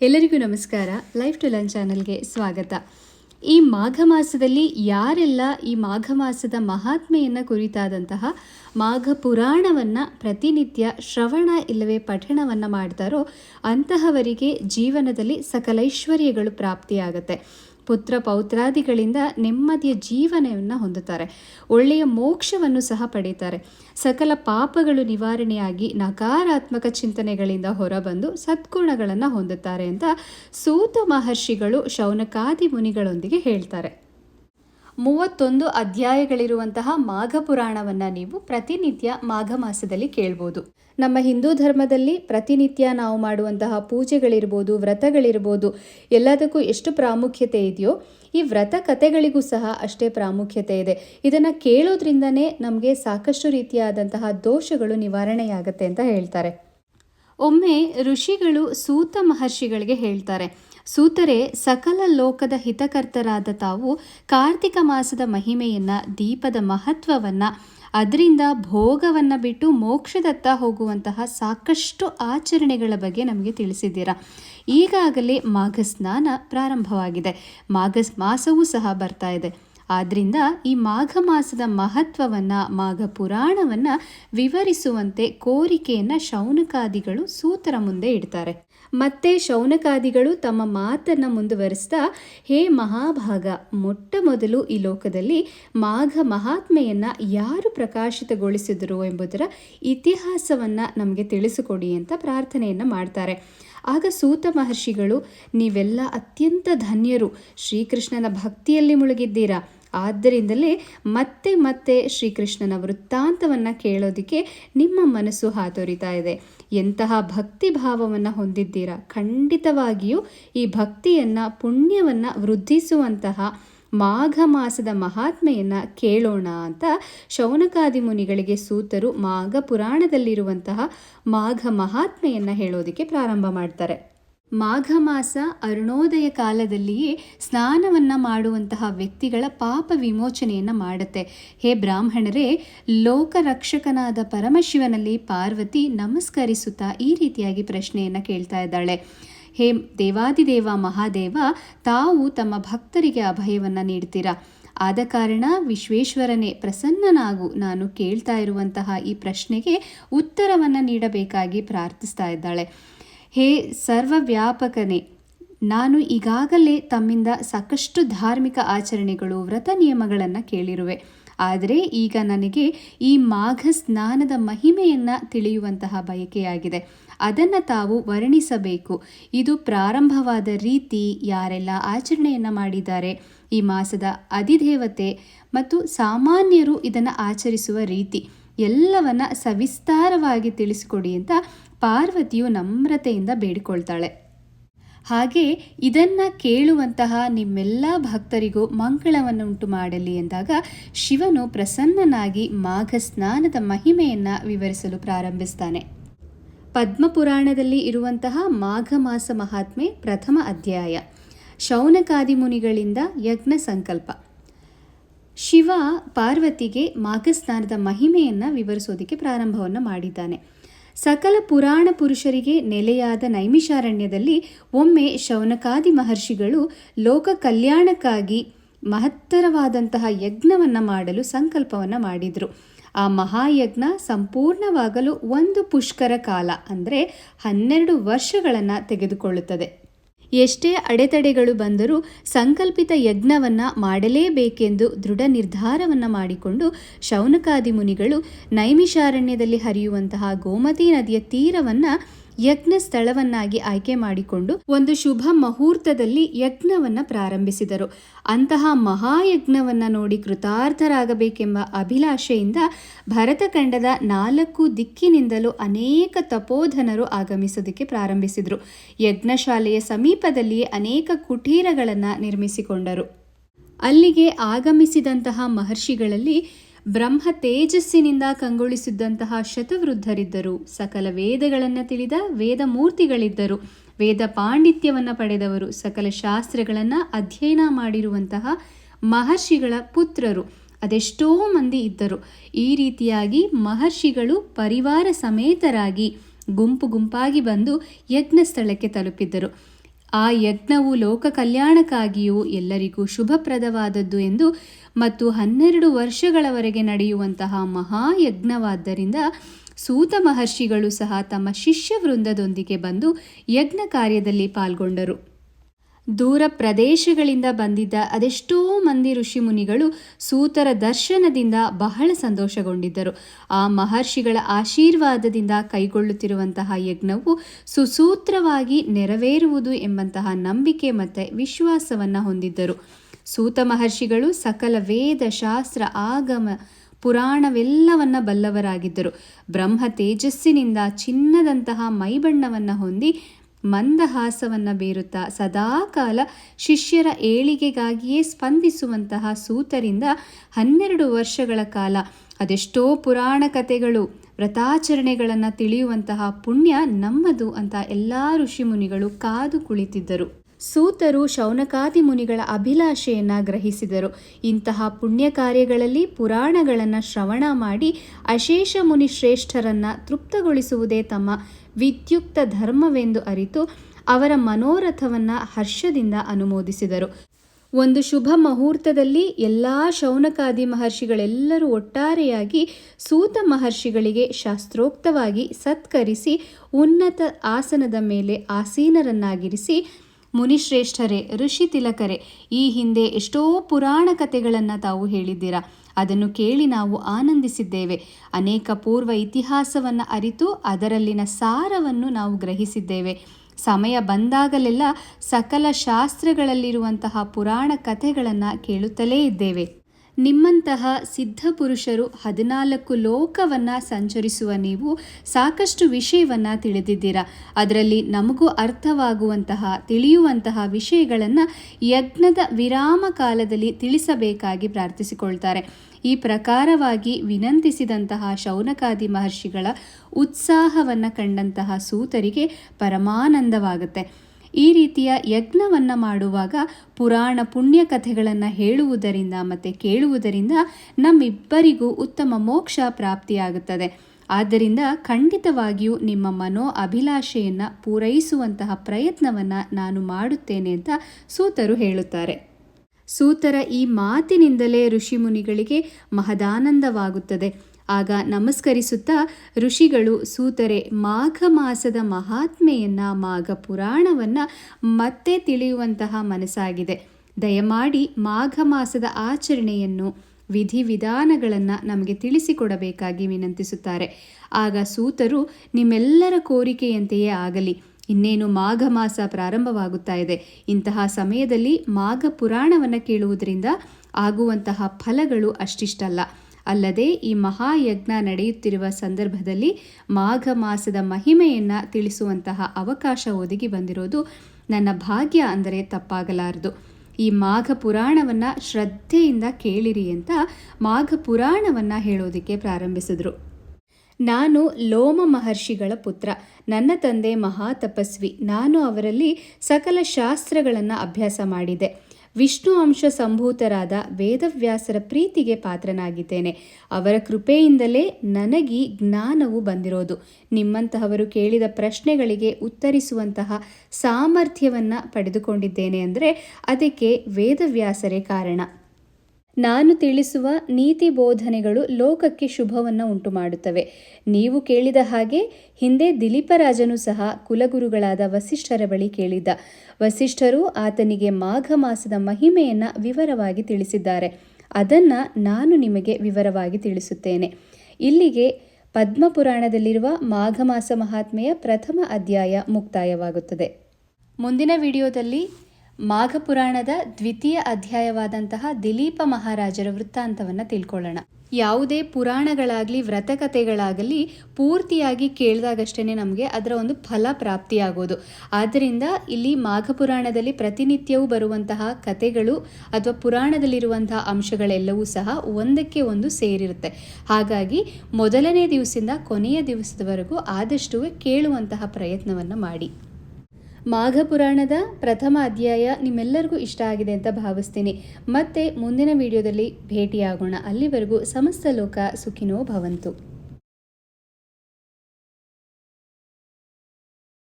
ಎಲ್ಲರಿಗೂ ನಮಸ್ಕಾರ. Life to learn ಚಾನಲ್ಗೆ ಸ್ವಾಗತ. ಈ ಮಾಘ ಮಾಸದಲ್ಲಿ ಯಾರೆಲ್ಲ ಈ ಮಾಘ ಮಾಸದ ಮಹಾತ್ಮೆಯನ್ನು ಕುರಿತಾದಂತಹ ಮಾಘ ಪುರಾಣವನ್ನು ಪ್ರತಿನಿತ್ಯ ಶ್ರವಣ ಇಲ್ಲವೇ ಪಠಣವನ್ನು ಮಾಡ್ತಾರೋ ಅಂತಹವರಿಗೆ ಜೀವನದಲ್ಲಿ ಸಕಲೈಶ್ವರ್ಯಗಳು ಪ್ರಾಪ್ತಿಯಾಗತ್ತೆ. ಪುತ್ರ ಪೌತ್ರಾದಿಗಳಿಂದ ನೆಮ್ಮದಿಯ ಜೀವನವನ್ನು ಹೊಂದುತ್ತಾರೆ. ಒಳ್ಳೆಯ ಮೋಕ್ಷವನ್ನು ಸಹ ಪಡೀತಾರೆ. ಸಕಲ ಪಾಪಗಳು ನಿವಾರಣೆಯಾಗಿ ನಕಾರಾತ್ಮಕ ಚಿಂತನೆಗಳಿಂದ ಹೊರಬಂದು ಸದ್ಗುಣಗಳನ್ನು ಹೊಂದುತ್ತಾರೆ ಅಂತ ಸೂತ ಮಹರ್ಷಿಗಳು ಶೌನಕಾದಿ ಮುನಿಗಳೊಂದಿಗೆ ಹೇಳ್ತಾರೆ. ಮೂವತ್ತೊಂದು ಅಧ್ಯಾಯಗಳಿರುವಂತಹ ಮಾಘ ಪುರಾಣವನ್ನು ನೀವು ಪ್ರತಿನಿತ್ಯ ಮಾಘ ಮಾಸದಲ್ಲಿ ಕೇಳ್ಬೋದು. ನಮ್ಮ ಹಿಂದೂ ಧರ್ಮದಲ್ಲಿ ಪ್ರತಿನಿತ್ಯ ನಾವು ಮಾಡುವಂತಹ ಪೂಜೆಗಳಿರ್ಬೋದು, ವ್ರತಗಳಿರ್ಬೋದು, ಎಲ್ಲದಕ್ಕೂ ಎಷ್ಟು ಪ್ರಾಮುಖ್ಯತೆ ಇದೆಯೋ ಈ ವ್ರತ ಕಥೆಗಳಿಗೂ ಸಹ ಅಷ್ಟೇ ಪ್ರಾಮುಖ್ಯತೆ ಇದೆ. ಇದನ್ನು ಕೇಳೋದ್ರಿಂದನೇ ನಮಗೆ ಸಾಕಷ್ಟು ರೀತಿಯಾದಂತಹ ದೋಷಗಳು ನಿವಾರಣೆಯಾಗತ್ತೆ ಅಂತ ಹೇಳ್ತಾರೆ. ಒಮ್ಮೆ ಋಷಿಗಳು ಸೂತ ಮಹರ್ಷಿಗಳಿಗೆ ಹೇಳ್ತಾರೆ, ಸೂತರೆ, ಸಕಲ ಲೋಕದ ಹಿತಕರ್ತರಾದ ತಾವು ಕಾರ್ತಿಕ ಮಾಸದ ಮಹಿಮೆಯನ್ನ, ದೀಪದ ಮಹತ್ವವನ್ನ, ಅದರಿಂದ ಭೋಗವನ್ನು ಬಿಟ್ಟು ಮೋಕ್ಷದತ್ತ ಹೋಗುವಂತಹ ಸಾಕಷ್ಟು ಆಚರಣೆಗಳ ಬಗ್ಗೆ ನಮಗೆ ತಿಳಿಸಿದ್ದೀರಾ. ಈಗಾಗಲೇ ಮಾಘ ಸ್ನಾನ ಪ್ರಾರಂಭವಾಗಿದೆ. ಮಾಘ ಮಾಸವೂ ಸಹ ಬರ್ತಾ ಇದೆ. ಆದ್ದರಿಂದ ಈ ಮಾಘ ಮಾಸದ ಮಹತ್ವವನ್ನು, ಮಾಘ ಪುರಾಣವನ್ನು ವಿವರಿಸುವಂತೆ ಕೋರಿಕೆಯನ್ನು ಶೌನಕಾದಿಗಳು ಸೂತರ ಮುಂದೆ ಇಡ್ತಾರೆ. ಮತ್ತೆ ಶೌನಕಾದಿಗಳು ತಮ್ಮ ಮಾತನ್ನು ಮುಂದುವರಿಸ್ತಾ, ಹೇ ಮಹಾಭಾಗ, ಮೊಟ್ಟ ಮೊದಲು ಈ ಲೋಕದಲ್ಲಿ ಮಾಘ ಮಹಾತ್ಮೆಯನ್ನು ಯಾರು ಪ್ರಕಾಶಿತಗೊಳಿಸಿದರು ಎಂಬುದರ ಇತಿಹಾಸವನ್ನು ನಮಗೆ ತಿಳಿಸಿಕೊಡಿ ಅಂತ ಪ್ರಾರ್ಥನೆಯನ್ನು ಮಾಡ್ತಾರೆ. ಆಗ ಸೂತ ಮಹರ್ಷಿಗಳು, ನೀವೆಲ್ಲ ಅತ್ಯಂತ ಧನ್ಯರು. ಶ್ರೀಕೃಷ್ಣನ ಭಕ್ತಿಯಲ್ಲಿ ಮುಳುಗಿದ್ದೀರಾ? ಆದ್ದರಿಂದಲೇ ಮತ್ತೆ ಮತ್ತೆ ಶ್ರೀಕೃಷ್ಣನ ವೃತ್ತಾಂತವನ್ನು ಕೇಳೋದಕ್ಕೆ ನಿಮ್ಮ ಮನಸ್ಸು ಹಾತೊರಿತಾ ಇದೆ. ಎಂತಹ ಭಕ್ತಿ ಭಾವವನ್ನು ಹೊಂದಿದ್ದೀರಾ? ಖಂಡಿತವಾಗಿಯೂ ಈ ಭಕ್ತಿಯನ್ನು, ಪುಣ್ಯವನ್ನು ವೃದ್ಧಿಸುವಂತಹ ಮಾಘ ಮಾಸದ ಮಹಾತ್ಮೆಯನ್ನು ಕೇಳೋಣ ಅಂತ ಶೌನಕಾದಿ ಮುನಿಗಳಿಗೆ ಸೂತರು ಮಾಘ ಪುರಾಣದಲ್ಲಿರುವಂತಹ ಮಾಘ ಮಹಾತ್ಮೆಯನ್ನು ಹೇಳೋದಕ್ಕೆ ಪ್ರಾರಂಭ ಮಾಡ್ತಾರೆ. ಮಾಘ ಮಾಸ ಅರುಣೋದಯ ಕಾಲದಲ್ಲಿಯೇ ಸ್ನಾನವನ್ನು ಮಾಡುವಂತಹ ವ್ಯಕ್ತಿಗಳ ಪಾಪ ವಿಮೋಚನೆಯನ್ನು ಮಾಡುತ್ತೆ. ಹೇ ಬ್ರಾಹ್ಮಣರೇ, ಲೋಕರಕ್ಷಕನಾದ ಪರಮಶಿವನಲ್ಲಿ ಪಾರ್ವತಿ ನಮಸ್ಕರಿಸುತ್ತಾ ಈ ರೀತಿಯಾಗಿ ಪ್ರಶ್ನೆಯನ್ನು ಕೇಳ್ತಾ ಇದ್ದಾಳೆ. ಹೇ ದೇವಾದಿದೇವ ಮಹಾದೇವ, ತಾವು ತಮ್ಮ ಭಕ್ತರಿಗೆ ಅಭಯವನ್ನು ನೀಡ್ತೀರಾ? ಆದ ಕಾರಣ ವಿಶ್ವೇಶ್ವರನೇ ಪ್ರಸನ್ನನಾಗು. ನಾನು ಕೇಳ್ತಾ ಇರುವಂತಹ ಈ ಪ್ರಶ್ನೆಗೆ ಉತ್ತರವನ್ನು ನೀಡಬೇಕಾಗಿ ಪ್ರಾರ್ಥಿಸ್ತಾ ಇದ್ದಾಳೆ. ಹೇ ಸರ್ವವ್ಯಾಪಕನೇ, ನಾನು ಈಗಾಗಲೇ ತಮ್ಮಿಂದ ಸಾಕಷ್ಟು ಧಾರ್ಮಿಕ ಆಚರಣೆಗಳು, ವ್ರತ ನಿಯಮಗಳನ್ನು ಕೇಳಿರುವೆ. ಆದರೆ ಈಗ ನನಗೆ ಈ ಮಾಘ ಸ್ನಾನದ ಮಹಿಮೆಯನ್ನು ತಿಳಿಯುವಂತಹ ಬಯಕೆಯಾಗಿದೆ. ಅದನ್ನು ತಾವು ವರ್ಣಿಸಬೇಕು. ಇದು ಪ್ರಾರಂಭವಾದ ರೀತಿ ಯಾರೆಲ್ಲ ಆಚರಣೆಯನ್ನು ಮಾಡಿದ್ದಾರೆ, ಈ ಮಾಸದ ಅಧಿದೇವತೆ ಮತ್ತು ಸಾಮಾನ್ಯರು ಇದನ್ನು ಆಚರಿಸುವ ರೀತಿ ಎಲ್ಲವನ್ನ ಸವಿಸ್ತಾರವಾಗಿ ತಿಳಿಸಿಕೊಡಿ ಅಂತ ಪಾರ್ವತಿಯು ನಮ್ರತೆಯಿಂದ ಬೇಡಿಕೊಳ್ತಾಳೆ. ಹಾಗೆ ಇದನ್ನು ಕೇಳುವಂತಹ ನಿಮ್ಮೆಲ್ಲ ಭಕ್ತರಿಗೂ ಮಂಗಳವನ್ನುಂಟು ಮಾಡಲಿ ಎಂದಾಗ ಶಿವನು ಪ್ರಸನ್ನನಾಗಿ ಮಾಘ ಸ್ನಾನದ ಮಹಿಮೆಯನ್ನು ವಿವರಿಸಲು ಪ್ರಾರಂಭಿಸ್ತಾನೆ. ಪದ್ಮಪುರಾಣದಲ್ಲಿ ಇರುವಂತಹ ಮಾಘ ಮಾಸ ಮಹಾತ್ಮೆ ಪ್ರಥಮ ಅಧ್ಯಾಯ, ಶೌನಕಾದಿ ಮುನಿಗಳಿಂದ ಯಜ್ಞ ಸಂಕಲ್ಪ. ಶಿವ ಪಾರ್ವತಿಗೆ ಮಾಘ ಸ್ನಾನದ ಮಹಿಮೆಯನ್ನು ವಿವರಿಸೋದಕ್ಕೆ ಪ್ರಾರಂಭವನ್ನು ಮಾಡಿದ್ದಾನೆ. ಸಕಲ ಪುರಾಣ ಪುರುಷರಿಗೆ ನೆಲೆಯಾದ ನೈಮಿಷಾರಣ್ಯದಲ್ಲಿ ಒಮ್ಮೆ ಶೌನಕಾದಿ ಮಹರ್ಷಿಗಳು ಲೋಕ ಕಲ್ಯಾಣಕ್ಕಾಗಿ ಮಹತ್ತರವಾದಂತಹ ಯಜ್ಞವನ್ನು ಮಾಡಲು ಸಂಕಲ್ಪವನ್ನು ಮಾಡಿದರು. ಆ ಮಹಾಯಜ್ಞ ಸಂಪೂರ್ಣವಾಗಲು ಒಂದು ಪುಷ್ಕರ ಕಾಲ, ಅಂದರೆ ಹನ್ನೆರಡು ವರ್ಷಗಳನ್ನು ತೆಗೆದುಕೊಳ್ಳುತ್ತದೆ. ಎಷ್ಟೇ ಅಡೆತಡೆಗಳು ಬಂದರೂ ಸಂಕಲ್ಪಿತ ಯಜ್ಞವನ್ನು ಮಾಡಲೇಬೇಕೆಂದು ದೃಢ ನಿರ್ಧಾರವನ್ನು ಮಾಡಿಕೊಂಡು ಶೌನಕಾದಿ ಮುನಿಗಳು ನೈಮಿಷಾರಣ್ಯದಲ್ಲಿ ಹರಿಯುವಂತಹ ಗೋಮತಿ ನದಿಯ ತೀರವನ್ನು ಯಜ್ಞ ಸ್ಥಳವನ್ನಾಗಿ ಆಯ್ಕೆ ಮಾಡಿಕೊಂಡು ಒಂದು ಶುಭ ಮುಹೂರ್ತದಲ್ಲಿ ಯಜ್ಞವನ್ನ ಪ್ರಾರಂಭಿಸಿದರು. ಅಂತಹ ಮಹಾಯಜ್ಞವನ್ನ ನೋಡಿ ಕೃತಾರ್ಥರಾಗಬೇಕೆಂಬ ಅಭಿಲಾಷೆಯಿಂದ ಭರತಖಂಡದ ನಾಲ್ಕು ದಿಕ್ಕಿನಿಂದಲೂ ಅನೇಕ ತಪೋಧನರು ಆಗಮಿಸೋದಕ್ಕೆ ಪ್ರಾರಂಭಿಸಿದರು. ಯಜ್ಞಶಾಲೆಯ ಸಮೀಪದಲ್ಲಿಯೇ ಅನೇಕ ಕುಟೀರಗಳನ್ನು ನಿರ್ಮಿಸಿಕೊಂಡರು. ಅಲ್ಲಿಗೆ ಆಗಮಿಸಿದಂತಹ ಮಹರ್ಷಿಗಳಲ್ಲಿ ಬ್ರಹ್ಮ ತೇಜಸ್ಸಿನಿಂದ ಕಂಗೊಳಿಸಿದ್ದಂತಹ ಶತವೃದ್ಧರಿದ್ದರು. ಸಕಲ ವೇದಗಳನ್ನು ತಿಳಿದ ವೇದ ಮೂರ್ತಿಗಳಿದ್ದರು ವೇದ ಪಾಂಡಿತ್ಯವನ್ನು ಪಡೆದವರು ಸಕಲ ಶಾಸ್ತ್ರಗಳನ್ನು ಅಧ್ಯಯನ ಮಾಡಿರುವಂತಹ ಮಹರ್ಷಿಗಳ ಪುತ್ರರು. ಅದೆಷ್ಟೋ ಮಂದಿ ಇದ್ದರು. ಈ ರೀತಿಯಾಗಿ ಮಹರ್ಷಿಗಳು ಪರಿವಾರ ಸಮೇತರಾಗಿ ಗುಂಪು ಗುಂಪಾಗಿ ಬಂದು ಯಜ್ಞ ಸ್ಥಳಕ್ಕೆ ತಲುಪಿದ್ದರು. ಆ ಯಜ್ಞವು ಲೋಕ ಕಲ್ಯಾಣಕ್ಕಾಗಿಯೂ ಎಲ್ಲರಿಗೂ ಶುಭಪ್ರದವಾದದ್ದು ಎಂದು ಮತ್ತು ಹನ್ನೆರಡು ವರ್ಷಗಳವರೆಗೆ ನಡೆಯುವಂತಹ ಮಹಾಯಜ್ಞವಾದ್ದರಿಂದ ಸೂತ ಮಹರ್ಷಿಗಳು ಸಹ ತಮ್ಮ ಶಿಷ್ಯ ವೃಂದದೊಂದಿಗೆ ಬಂದು ಯಜ್ಞ ಕಾರ್ಯದಲ್ಲಿ ಪಾಲ್ಗೊಂಡರು. ದೂರ ಪ್ರದೇಶಗಳಿಂದ ಬಂದಿದ್ದ ಅದೆಷ್ಟೋ ಮಂದಿ ಋಷಿ ಮುನಿಗಳು ಸೂತರ ದರ್ಶನದಿಂದ ಬಹಳ ಸಂತೋಷಗೊಂಡಿದ್ದರು. ಆ ಮಹರ್ಷಿಗಳ ಆಶೀರ್ವಾದದಿಂದ ಕೈಗೊಳ್ಳುತ್ತಿರುವಂತಹ ಯಜ್ಞವು ಸುಸೂತ್ರವಾಗಿ ನೆರವೇರುವುದು ಎಂಬಂತಹ ನಂಬಿಕೆ ಮತ್ತು ವಿಶ್ವಾಸವನ್ನು ಹೊಂದಿದ್ದರು. ಸೂತ ಮಹರ್ಷಿಗಳು ಸಕಲ ವೇದ ಶಾಸ್ತ್ರ ಆಗಮ ಪುರಾಣವೆಲ್ಲವನ್ನ ಬಲ್ಲವರಾಗಿದ್ದರು. ಬ್ರಹ್ಮ ತೇಜಸ್ಸಿನಿಂದ ಚಿನ್ನದಂತಹ ಮೈಬಣ್ಣವನ್ನು ಹೊಂದಿ ಮಂದಹಾಸವನ್ನು ಬೀರುತ್ತಾ ಸದಾಕಾಲ ಶಿಷ್ಯರ ಏಳಿಗೆಗಾಗಿಯೇ ಸ್ಪಂದಿಸುವಂತಹ ಸೂತರಿಂದ ಹನ್ನೆರಡು ವರ್ಷಗಳ ಕಾಲ ಅದೆಷ್ಟೋ ಪುರಾಣ ಕಥೆಗಳು, ವ್ರತಾಚರಣೆಗಳನ್ನು ತಿಳಿಯುವಂತಹ ಪುಣ್ಯ ನಮ್ಮದು ಅಂತ ಎಲ್ಲ ಋಷಿಮುನಿಗಳು ಕಾದು ಕುಳಿತಿದ್ದರು. ಸೂತರು ಶೌನಕಾದಿ ಮುನಿಗಳ ಅಭಿಲಾಷೆಯನ್ನು ಗ್ರಹಿಸಿದರು. ಇಂತಹ ಪುಣ್ಯ ಕಾರ್ಯಗಳಲ್ಲಿ ಪುರಾಣಗಳನ್ನು ಶ್ರವಣ ಮಾಡಿ ಅಶೇಷ ಮುನಿ ಶ್ರೇಷ್ಠರನ್ನು ತೃಪ್ತಗೊಳಿಸುವುದೇ ತಮ್ಮ ವಿದ್ಯುಕ್ತ ಧರ್ಮವೆಂದು ಅರಿತು ಅವರ ಮನೋರಥವನ್ನು ಹರ್ಷದಿಂದ ಅನುಮೋದಿಸಿದರು. ಒಂದು ಶುಭ ಮುಹೂರ್ತದಲ್ಲಿ ಎಲ್ಲ ಶೌನಕಾದಿ ಮಹರ್ಷಿಗಳೆಲ್ಲರೂ ಒಟ್ಟಾರೆಯಾಗಿ ಸೂತ ಮಹರ್ಷಿಗಳಿಗೆ ಶಾಸ್ತ್ರೋಕ್ತವಾಗಿ ಸತ್ಕರಿಸಿ ಉನ್ನತ ಆಸನದ ಮೇಲೆ ಆಸೀನರನ್ನಾಗಿರಿಸಿ ಮುನಿಶ್ರೇಷ್ಠರೇ, ಋಷಿ ತಿಲಕರೇ, ಈ ಹಿಂದೆ ಎಷ್ಟೋ ಪುರಾಣ ಕಥೆಗಳನ್ನು ತಾವು ಹೇಳಿದ್ದೀರಾ. ಅದನ್ನು ಕೇಳಿ ನಾವು ಆನಂದಿಸಿದ್ದೇವೆ. ಅನೇಕ ಪೂರ್ವ ಇತಿಹಾಸವನ್ನು ಅರಿತು ಅದರಲ್ಲಿನ ಸಾರವನ್ನು ನಾವು ಗ್ರಹಿಸಿದ್ದೇವೆ. ಸಮಯ ಬಂದಾಗಲೆಲ್ಲ ಸಕಲ ಶಾಸ್ತ್ರಗಳಲ್ಲಿರುವಂತಹ ಪುರಾಣ ಕಥೆಗಳನ್ನು ಕೇಳುತ್ತಲೇ ಇದ್ದೇವೆ. ನಿಮ್ಮಂತಹ ಸಿದ್ಧ ಪುರುಷರು ಹದಿನಾಲ್ಕು ಲೋಕವನ್ನು ಸಂಚರಿಸುವ ನೀವು ಸಾಕಷ್ಟು ವಿಷಯವನ್ನು ತಿಳಿದಿದ್ದೀರಾ. ಅದರಲ್ಲಿ ನಮಗೂ ಅರ್ಥವಾಗುವಂತಹ, ತಿಳಿಯುವಂತಹ ವಿಷಯಗಳನ್ನು ಯಜ್ಞದ ವಿರಾಮ ಕಾಲದಲ್ಲಿ ತಿಳಿಸಬೇಕಾಗಿ ಪ್ರಾರ್ಥಿಸಿಕೊಳ್ತಾರೆ. ಈ ಪ್ರಕಾರವಾಗಿ ವಿನಂತಿಸಿದಂತಹ ಶೌನಕಾದಿ ಮಹರ್ಷಿಗಳ ಉತ್ಸಾಹವನ್ನು ಕಂಡಂತಹ ಸೂತರಿಗೆ ಪರಮಾನಂದವಾಗುತ್ತೆ. ಈ ರೀತಿಯ ಯಜ್ಞವನ್ನು ಮಾಡುವಾಗ ಪುರಾಣ ಪುಣ್ಯ ಕಥೆಗಳನ್ನು ಹೇಳುವುದರಿಂದ ಮತ್ತು ಕೇಳುವುದರಿಂದ ನಮ್ಮಿಬ್ಬರಿಗೂ ಉತ್ತಮ ಮೋಕ್ಷ ಪ್ರಾಪ್ತಿಯಾಗುತ್ತದೆ. ಆದ್ದರಿಂದ ಖಂಡಿತವಾಗಿಯೂ ನಿಮ್ಮ ಮನೋ ಅಭಿಲಾಷೆಯನ್ನು ಪೂರೈಸುವಂತಹ ಪ್ರಯತ್ನವನ್ನು ನಾನು ಮಾಡುತ್ತೇನೆ ಅಂತ ಸೂತರು ಹೇಳುತ್ತಾರೆ. ಸೂತರ ಈ ಮಾತಿನಿಂದಲೇ ಋಷಿಮುನಿಗಳಿಗೆ ಮಹದಾನಂದವಾಗುತ್ತದೆ. ಆಗ ನಮಸ್ಕರಿಸುತ್ತಾ ಋಷಿಗಳು ಸೂತರೆ, ಮಾಘ ಮಾಸದ ಮಹಾತ್ಮೆಯನ್ನು ಮಾಘ ಪುರಾಣವನ್ನು ಮತ್ತೆ ತಿಳಿಯುವಂತಹ ಮನಸ್ಸಾಗಿದೆ. ದಯಮಾಡಿ ಮಾಘ ಮಾಸದ ಆಚರಣೆಯನ್ನು ವಿಧಿವಿಧಾನಗಳನ್ನು ನಮಗೆ ತಿಳಿಸಿಕೊಡಬೇಕಾಗಿ ವಿನಂತಿಸುತ್ತಾರೆ. ಆಗ ಸೂತರು ನಿಮ್ಮೆಲ್ಲರ ಕೋರಿಕೆಯಂತೆಯೇ ಆಗಲಿ, ಇನ್ನೇನು ಮಾಘ ಮಾಸ ಪ್ರಾರಂಭವಾಗುತ್ತಾ ಇದೆ. ಇಂತಹ ಸಮಯದಲ್ಲಿ ಮಾಘ ಪುರಾಣವನ್ನು ಕೇಳುವುದರಿಂದ ಆಗುವಂತಹ ಫಲಗಳು ಅಷ್ಟಿಷ್ಟಲ್ಲ. ಅಲ್ಲದೆ ಈ ಮಹಾಯಜ್ಞ ನಡೆಯುತ್ತಿರುವ ಸಂದರ್ಭದಲ್ಲಿ ಮಾಘ ಮಾಸದ ಮಹಿಮೆಯನ್ನು ತಿಳಿಸುವಂತಹ ಅವಕಾಶ ಒದಗಿ ಬಂದಿರೋದು ನನ್ನ ಭಾಗ್ಯ ಅಂದರೆ ತಪ್ಪಾಗಲಾರದು. ಈ ಮಾಘ ಪುರಾಣವನ್ನು ಶ್ರದ್ಧೆಯಿಂದ ಕೇಳಿರಿ ಅಂತ ಮಾಘ ಪುರಾಣವನ್ನು ಹೇಳೋದಕ್ಕೆ ಪ್ರಾರಂಭಿಸಿದ್ರು. ನಾನು ಲೋಮ ಮಹರ್ಷಿಗಳ ಪುತ್ರ. ನನ್ನ ತಂದೆ ಮಹಾ ತಪಸ್ವಿ ನಾನು ಅವರಲ್ಲಿ ಸಕಲ ಶಾಸ್ತ್ರಗಳನ್ನು ಅಭ್ಯಾಸ ಮಾಡಿದೆ. ವಿಷ್ಣು ಅಂಶ ಸಂಭೂತರಾದ ವೇದವ್ಯಾಸರ ಪ್ರೀತಿಗೆ ಪಾತ್ರನಾಗಿದ್ದೇನೆ. ಅವರ ಕೃಪೆಯಿಂದಲೇ ನನಗೆ ಜ್ಞಾನವು ಬಂದಿರೋದು. ನಿಮ್ಮಂತಹವರು ಕೇಳಿದ ಪ್ರಶ್ನೆಗಳಿಗೆ ಉತ್ತರಿಸುವಂತಹ ಸಾಮರ್ಥ್ಯವನ್ನು ಪಡೆದುಕೊಂಡಿದ್ದೇನೆ ಅಂದರೆ ಅದಕ್ಕೆ ವೇದವ್ಯಾಸರೇ ಕಾರಣ. ನಾನು ತಿಳಿಸುವ ನೀತಿ ಬೋಧನೆಗಳು ಲೋಕಕ್ಕೆ ಶುಭವನ್ನು ಉಂಟು ಮಾಡುತ್ತವೆ ನೀವು ಕೇಳಿದ ಹಾಗೆ ಹಿಂದೆ ದಿಲೀಪರಾಜನು ಸಹ ಕುಲಗುರುಗಳಾದ ವಸಿಷ್ಠರ ಬಳಿ ಕೇಳಿದ್ದ. ವಸಿಷ್ಠರು ಆತನಿಗೆ ಮಾಘ ಮಾಸದ ಮಹಿಮೆಯನ್ನು ವಿವರವಾಗಿ ತಿಳಿಸಿದ್ದಾರೆ. ಅದನ್ನು ನಾನು ನಿಮಗೆ ವಿವರವಾಗಿ ತಿಳಿಸುತ್ತೇನೆ. ಇಲ್ಲಿಗೆ ಪದ್ಮಪುರಾಣದಲ್ಲಿರುವ ಮಾಘ ಮಾಸ ಮಹಾತ್ಮೆಯ ಪ್ರಥಮ ಅಧ್ಯಾಯ ಮುಕ್ತಾಯವಾಗುತ್ತದೆ. ಮುಂದಿನ ವಿಡಿಯೋದಲ್ಲಿ ಮಾಘ ಪುರಾಣದ ದ್ವಿತೀಯ ಅಧ್ಯಾಯವಾದಂತಹ ದಿಲೀಪ ಮಹಾರಾಜರ ವೃತ್ತಾಂತವನ್ನು ತಿಳ್ಕೊಳ್ಳೋಣ. ಯಾವುದೇ ಪುರಾಣಗಳಾಗಲಿ, ವ್ರತಕಥೆಗಳಾಗಲಿ ಪೂರ್ತಿಯಾಗಿ ಕೇಳಿದಾಗಷ್ಟೇ ನಮಗೆ ಅದರ ಒಂದು ಫಲ ಪ್ರಾಪ್ತಿಯಾಗೋದು. ಆದ್ದರಿಂದ ಇಲ್ಲಿ ಮಾಘಪುರಾಣದಲ್ಲಿ ಪ್ರತಿನಿತ್ಯವೂ ಬರುವಂತಹ ಕಥೆಗಳು ಅಥವಾ ಪುರಾಣದಲ್ಲಿರುವಂತಹ ಅಂಶಗಳೆಲ್ಲವೂ ಸಹ ಒಂದಕ್ಕೆ ಒಂದು ಸೇರಿರುತ್ತೆ. ಹಾಗಾಗಿ ಮೊದಲನೇ ದಿವಸದಿಂದ ಕೊನೆಯ ದಿವಸದವರೆಗೂ ಆದಷ್ಟು ಕೇಳುವಂತಹ ಪ್ರಯತ್ನವನ್ನು ಮಾಡಿ. ಮಾಘ ಪುರಾಣದ ಪ್ರಥಮ ಅಧ್ಯಾಯ ನಿಮ್ಮೆಲ್ಲರಿಗೂ ಇಷ್ಟ ಆಗಿದೆ ಅಂತ ಭಾವಿಸ್ತೀನಿ. ಮತ್ತೆ ಮುಂದಿನ ವಿಡಿಯೋದಲ್ಲಿ ಭೇಟಿಯಾಗೋಣ. ಅಲ್ಲಿವರೆಗೂ ಸಮಸ್ತ ಲೋಕ ಸುಖಿನೋ ಭವಂತು.